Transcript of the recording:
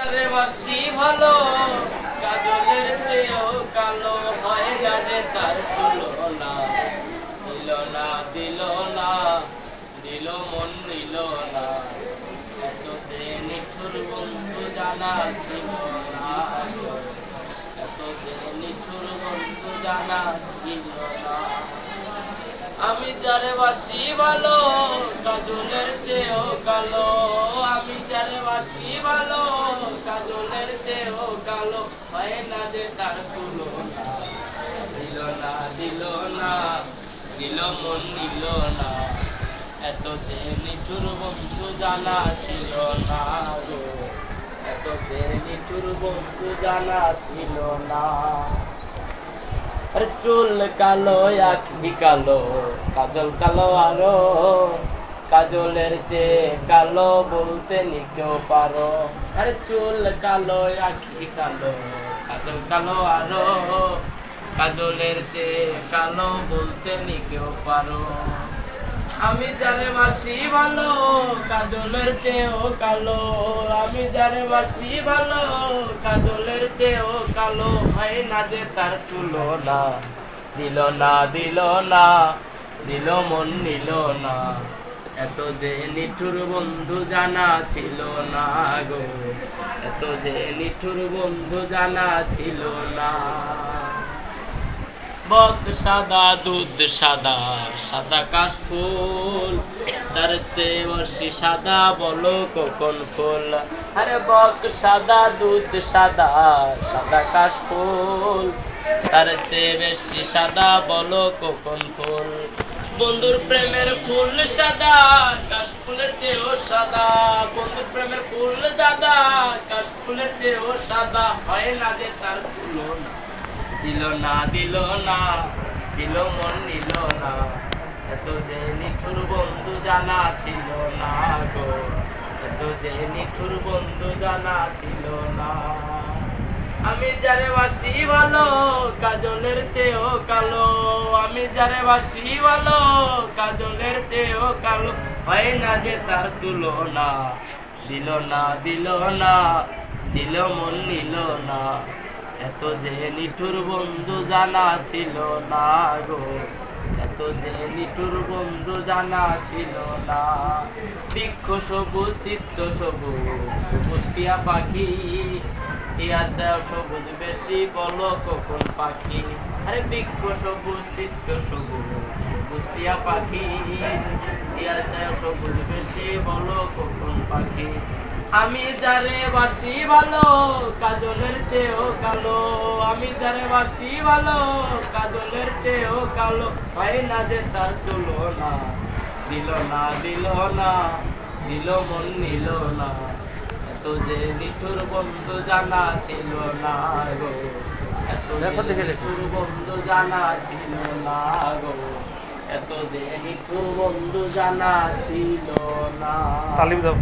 তারে বাসি ভালো চেয়েও কালো হয় তার দিল না দিল না, দিল মন নিল না। বন্ধু জানা ছিল না এততে নিঠুর বন্ধু জানা ছিল না। আমি যারে বাসি ভালো, কাজলের আমি যারে ভালো কাজলের চেয়েও কালো, হয় না যে তার তুলনা। দিল না দিল না, দিল মন নিল না। এত যে নিঠুর বন্ধু জানা ছিল না গো। এত যে নিঠুর বন্ধু জানা ছিল না। চুল কালো, আখি কালো, কাজল কালো আরও কাজলের চেয়ে কালো বলতে নি কেউ পারো। আরে চুল কালো, আখি কালো, কাজল কালো আরও। কাজলের চেয়ে কালো বলতে নি কেউ পারো। আমি যারে বাসি ভালো, কাজলের চেয়েও কালো। আমি যারে বাসি ভালো, কাজলের চেয়েও কালো। হয় না যে তার তুলনা, দিল না দিল না, দিল মন নিল না। এত যে নিঠুর বন্ধু জানা ছিল না গো। এত যে নিঠুর বন্ধু জানা ছিল না। বক সাদা, দুধ সাদা সাদা কাশফুল তার চেয়ে বসি সাদা বলো কোকন ফুল? আরে বক সাদা, দুধ সাদা সাদা কাশফুল তার চেয়ে বেশি সাদা বলো কোকন ফুল? বন্ধুর প্রেমের ফুল সাদা কাশফুলের চেয়েও সাদা। বন্ধুর প্রেমের ফুল দাদা কাশফুলের চেয়েও সাদা। হয় না যে তার তুলনা দিল না দিল না, দিল মন নিল না। এত যে নিঠুর বন্ধু জানা ছিল না গো। এত যে নিঠুর বন্ধু জানা ছিল না। আমি যারে বাসি ভালো কাজলের চেয়েও কালো। আমি যারে বাসি ভালো, কাজলের চেয়েও কালো। হয় না যে তার তুলনা, দিল না দিল না, দিল মন নিল না। এত যে নিঠুর বন্ধু জানা ছিল না গো। এত যে নিঠুর বন্ধু জানা ছিল না। বৃক্ষ সবুজ তিত্ত সবুজ সবুজ পাখি। ইয়ার চাও সবুজ, বেশি বলো কখন পাখি? আরে বৃক্ষ সবুজ তিত্ত সবুজ সবুজ টিয়া পাখি। ইয়ার চাও সবুজ, বেশি বলো কখন পাখি? আমি যারে বাসি ভালো, কাজলের চেয়েও কালো। আমি যারে বাসি ভালো, কাজলের চেয়েও কালো। হয় না যে তার তুলনা, দিল না দিল না, দিল মন নিল না। এত যে নিঠুর বন্ধু জানা ছিল না গো। এত যে দেখো দেখে নিঠুর বন্ধু জানা ছিল না গো। এত যে নিঠুর বন্ধু জানা ছিল না। তালিম দাও।